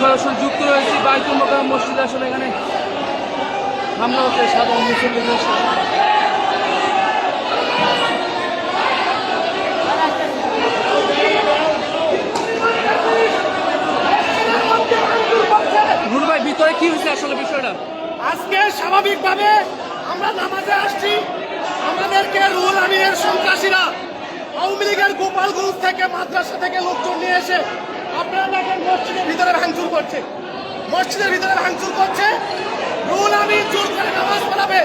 সরাসরি যুক্ত রয়েছি বাইতুল মোকাম মসজিদে। আসলে এখানে হামলা হচ্ছে সাধারণ হয়েছে আসলে বিষয়টা? আজকে স্বাভাবিকভাবে আমরা নামাজে আসছি। আমাদেরকে আমিনের সন্ত্রাসীরা আওয়ামী লীগের গোপালগঞ্জ থেকে, মাদ্রাসা থেকে লোকজন নিয়ে এসে আপনারা দেখেন মসজিদের ভিতরে ভাঙচুর করছে। মসজিদের ভিতরে ভাঙচুর করছে। রুহুল আমি জোর করে নামাজ পড়াবে।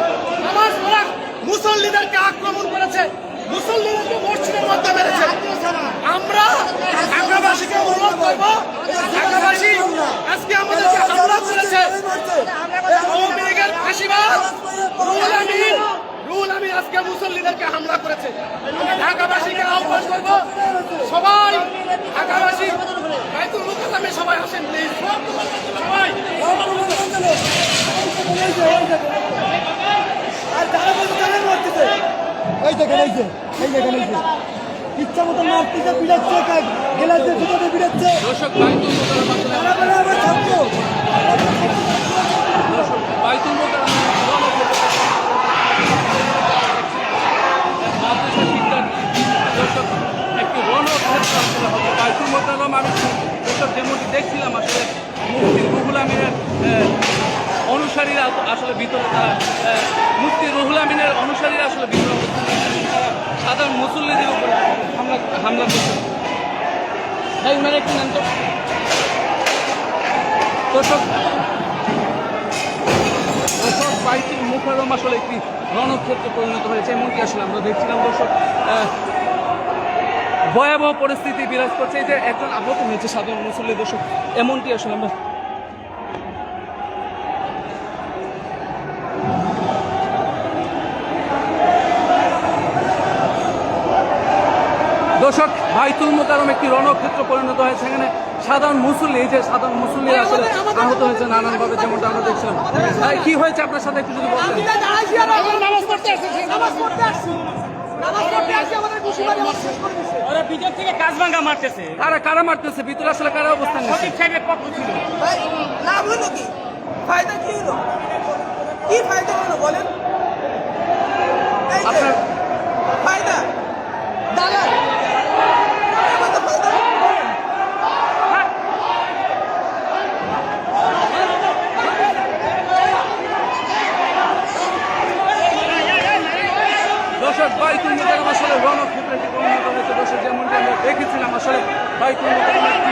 নামাজ পড়া মুসল্লিদেরকে আক্রমণ করেছে। মুসল্লিদেরকে মসজিদের মধ্যে মেরেছে আমরা ঢাকাবাসীকে অনুরোধ করব ঢাকাবাসী আজকে আমাদেরকে হামলা করেছে আওয়ামী লীগের ফাঁসিবাদ রুহুল আমিন রুহুল আমিন মুসল্লিদেরকে হামলা করেছে। ঢাকাবাসীকে আহ্বান করব সবাই ঢাকাবাসী বাইতুল সবাই আসেন প্লিজ সবাই আর যারা বলছে তারাই মারতেছে এই দেখেন এই যে এই দেখেন এই যে। ইচ্ছা মতো মারতেছে দিয়ে জুতোতে দর্শক বাইতুল আসলে ছাত্র মাদ্রাসা শিক্ষার্থী দর্শক একটি রণক্ষেত্র আসলে বাইতুল আমি দেখছিলাম আসলে, মুফতি রুহুল আমিনের অনুসারীরা আসলে ভিতরে তারা মুফতি রুহুল আমিনের অনুসারীরা আসলে ভিতরে তারা সাধারণ মুসল্লিদের উপর হামলা হামলা করছে। ভাই, উনার একটু নেন তো বাইতুল মুখারম আসলে একটি রণক্ষেত্রে পরিণত হয়েছে, এমনকি আসলে আমরা দেখছিলাম দর্শক ভয়াবহ পরিস্থিতি বিরাজ করছে। এই যে একজন আহত হয়েছে সাধারণ মুসল্লি দর্শক এমনটি আসলে আমরা দর্শক বাইতুল মোকারম একটি রণক্ষেত্র পরিণত হয়েছে। এখানে সাধারণ মুসল্লি এই যে সাধারণ মুসল্লি আসলে আহত হয়েছে নানানভাবে যেমনটা আমরা দেখছিলাম। কি হয়েছে আপনার সাথে? একটু যদি বলতেন ওরা ভিতর থেকে কাজ মারতেছে। কারা কারা মারতেছে? ভিতরে আসলে কারা অবস্থান সঠিক সাহেবের পক্ষ ছিল। ভাই লাভ হলো কি? ফায়দা কি হলো? কি ফায়দা হলো বলেন? আপনার ফায়দা। দালাল আমাদের ফায়দা দর্শক বাইতুল মোকারম আসলে রণক্ষেত্রে একটি পরিণত হয়েছে। দর্শক যেমনটি আমরা দেখেছিলাম, আসলে বাইতুল মোকারম একটি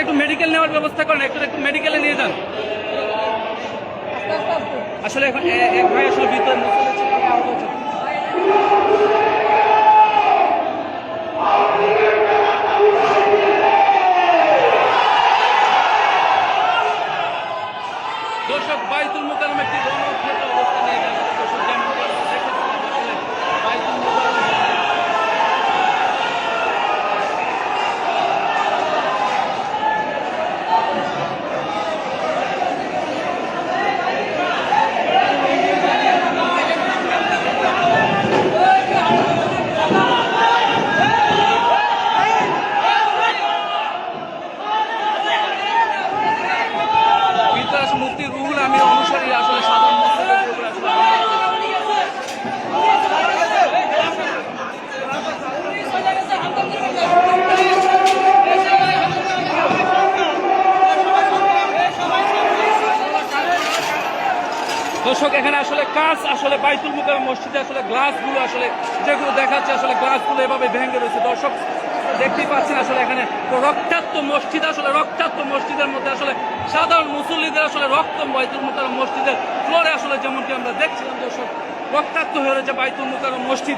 একটু মেডিকেল নেওয়ার ব্যবস্থা করেন, একটু একটু মেডিকেলে নিয়ে যান। আসলে এখন এক ভাই আসলে ভিতরে বাইতুল একটি দর্শক আমরা বাইতুল মোকাররম ভিতরে আসলে মুফতি রুহুল আমির অনুসারী আসলে সাধারণ দর্শক, এখানে আসলে কাজ আসলে বাইতুল মুকার মসজিদে আসলে গ্লাসগুলো আসলে যেগুলো দেখাচ্ছে, আসলে গ্লাসগুলো এভাবে ভেঙে রয়েছে। দর্শক, দেখতেই পাচ্ছেন আসলে এখানে রক্তাক্ত মসজিদ, আসলে রক্তাক্ত মসজিদের মধ্যে আসলে সাধারণ মুসল্লিদের আসলে রক্ত বাইতুল মুকার মসজিদের ফ্লোরে আসলে যেমনটি আমরা দেখছিলাম, দর্শক, রক্তাক্ত হয়ে রয়েছে বাইতুল মুকার মসজিদ।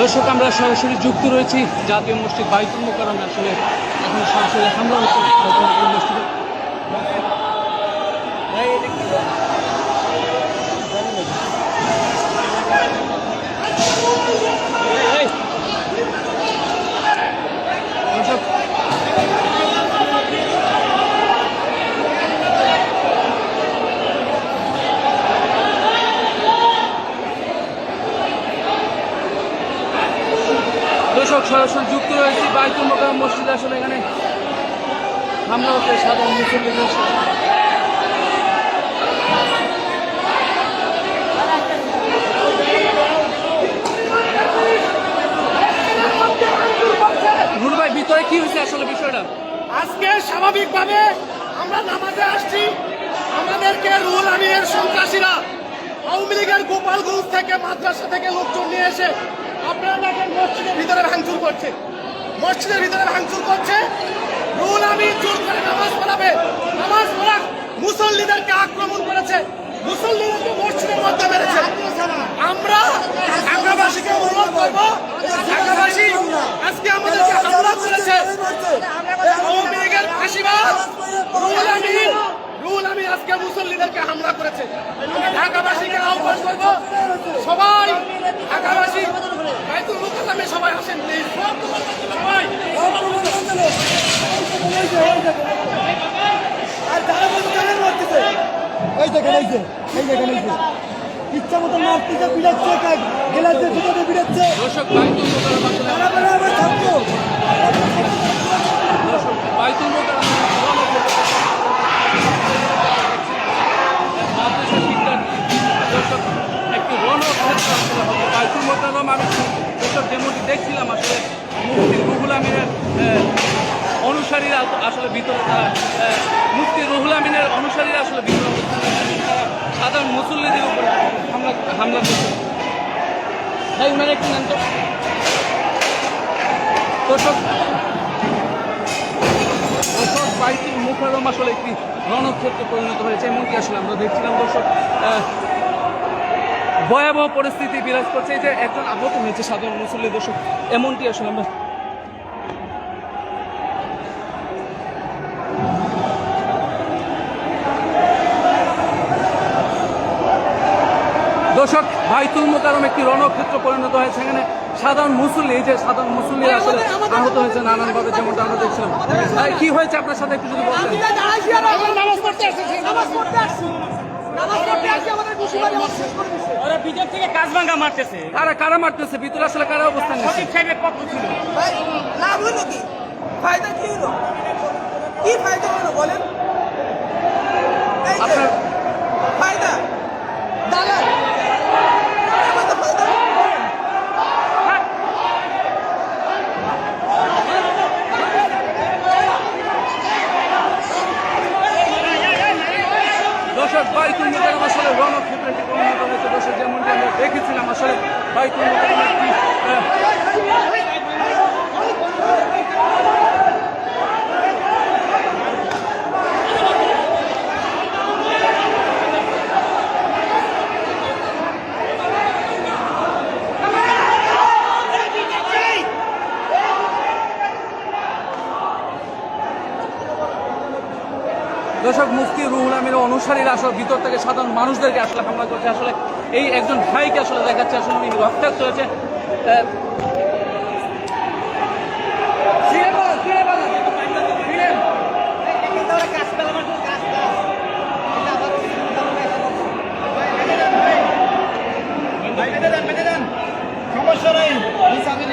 দর্শক, আমরা সরাসরি যুক্ত রয়েছি জাতীয় মসজিদ বাইতুল মোকারমে আসলে সরাসরি হামলা হচ্ছে দর্শক সরাসরি যুক্ত রয়েছি বাইতুল মোকাম মসজিদ। আসলে এখানে। হামলা হচ্ছে সাধারণ মুসল্লিদের সাথে। নুর ভাই ভিতরে কি হয়েছে আসলে বিষয়টা আজকে স্বাভাবিকভাবে আমরা নামাজে আসছি আমাদেরকে রুল আমিনের সন্ত্রাসীরা আওয়ামী লীগের গোপালগঞ্জ থেকে মাদ্রাসা থেকে লোকজন নিয়ে এসে মসজিদের ভিতরে ভাঙচুর করছে। রুল আমিন জোর করে নামাজ পড়াবে। নামাজ পড়া মুসল্লিদেরকে আক্রমণ করেছে। মুসল্লিদেরকে মসজিদের মধ্যে মেরেছে। আমরা ঢাকাবাসীকে অনুরোধ করব, ঢাকাবাসী আজকে আমাদেরকে হামলা করেছে। আওয়ামী লীগের ফাঁসিবাদ রুহুল আমিন রুহুল আমিন আজকে মুসল্লিদেরকে হামলা করেছে আমি ঢাকাবাসীকে আহ্বান করব সবাই ঢাকাবাসী বাইতুল মুকাদ্দামে সবাই আসেন প্লিজ সবাই আর যারা বলছে তারা মারতেছে এই দেখেন এই যে এই দেখেন এই যে ইচ্ছা মতো মারতেছে বিড়াচ্ছে গেলাতে জুতোতে বিড়াচ্ছে দর্শক বাইতুল মোকাররম আসলে তারা বলে আমার ছাত্র দর্শক বাইতুল মোকাররম মাদ্রাসা শিক্ষার্থী দর্শক একটি বাইতুল মোকাররম আমি দর্শক যেমনটি দেখছিলাম আসলে মুফতি রুহুল আমিনের অনুসারীরা আসলে ভিতরে তারা মুফতি রুহুল আমিনের অনুসারীরা আসলে ভিতরে তারা সাধারণ মুসল্লিদের উপর হামলা হামলা করছে। ভাই উনার একটু বাইতুল মুখারম আসলে একটি রণক্ষেত্রে পরিণত হয়েছে, এমনকি আসলে আমরা দেখছিলাম দর্শক ভয়াবহ পরিস্থিতি বিরাজ করছে। যে একজন আহত হয়েছে সাধারণ মুসল্লি দর্শক এমনটি আসলে আমরা বাইতুল মোকারম একটি রণক্ষেত্র পরিণত হয়েছে। এখানে সাধারণ মুসল্লি এই যে সাধারণ মুসল্লি আসলে আহত হয়েছে নানানভাবে যেমনটা আমরা দেখছিলাম। কি হয়েছে? আপনার সাথে একটু যদি বলতেন। নামাজ পড়তে আসছি নামাজ পড়তে আসছি। নামাজ পড়তে আসছি আমাদের মুসিবারে শেষ করে মারতেছে। কারা কারা মারতেছে? ভিতরে আসলে কারা অবস্থান ভাই লাভ হলো কি? ফায়দা কি হলো? কি ফায়দা হলো বলেন? আপনার ফায়দা দালাল আমাদের ফায়দা দর্শক বাইতুল মোকারম আসলে রণক্ষেত্রে একটি পরিণত হয়েছে দর্শক যেমনটি আমরা দেখেছিলাম আসলে বাইতুল মোকারম একটি আহ, দর্শক মুফতি রুহুল আমির অনুসারীরা আসলে ভিতর থেকে সাধারণ মানুষদেরকে আসলে হামলা করছে। আসলে এই একজন ভাইকে আসলে দেখাচ্ছে আসলে উনি রক্তাক্ত হয়েছে। আহ, এই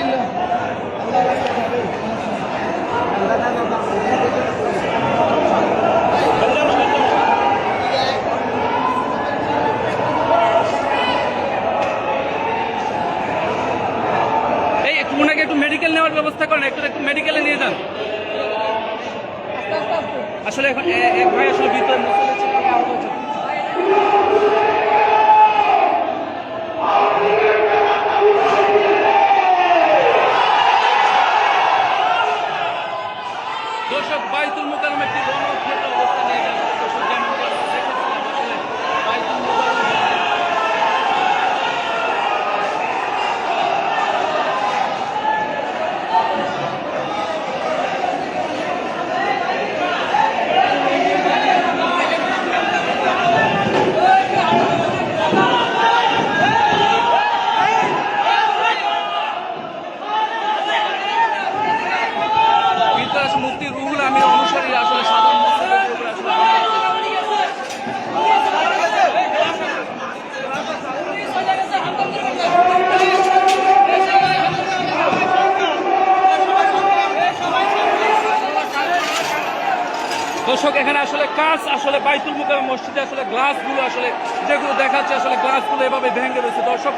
এখানে আসলে কাজ আসলে বাইতুল মুকাম মসজিদে আসলে গ্লাসগুলো আসলে যেগুলো দেখাচ্ছে, আসলে গ্লাসগুলো এভাবে ভেঙে রয়েছে। দর্শক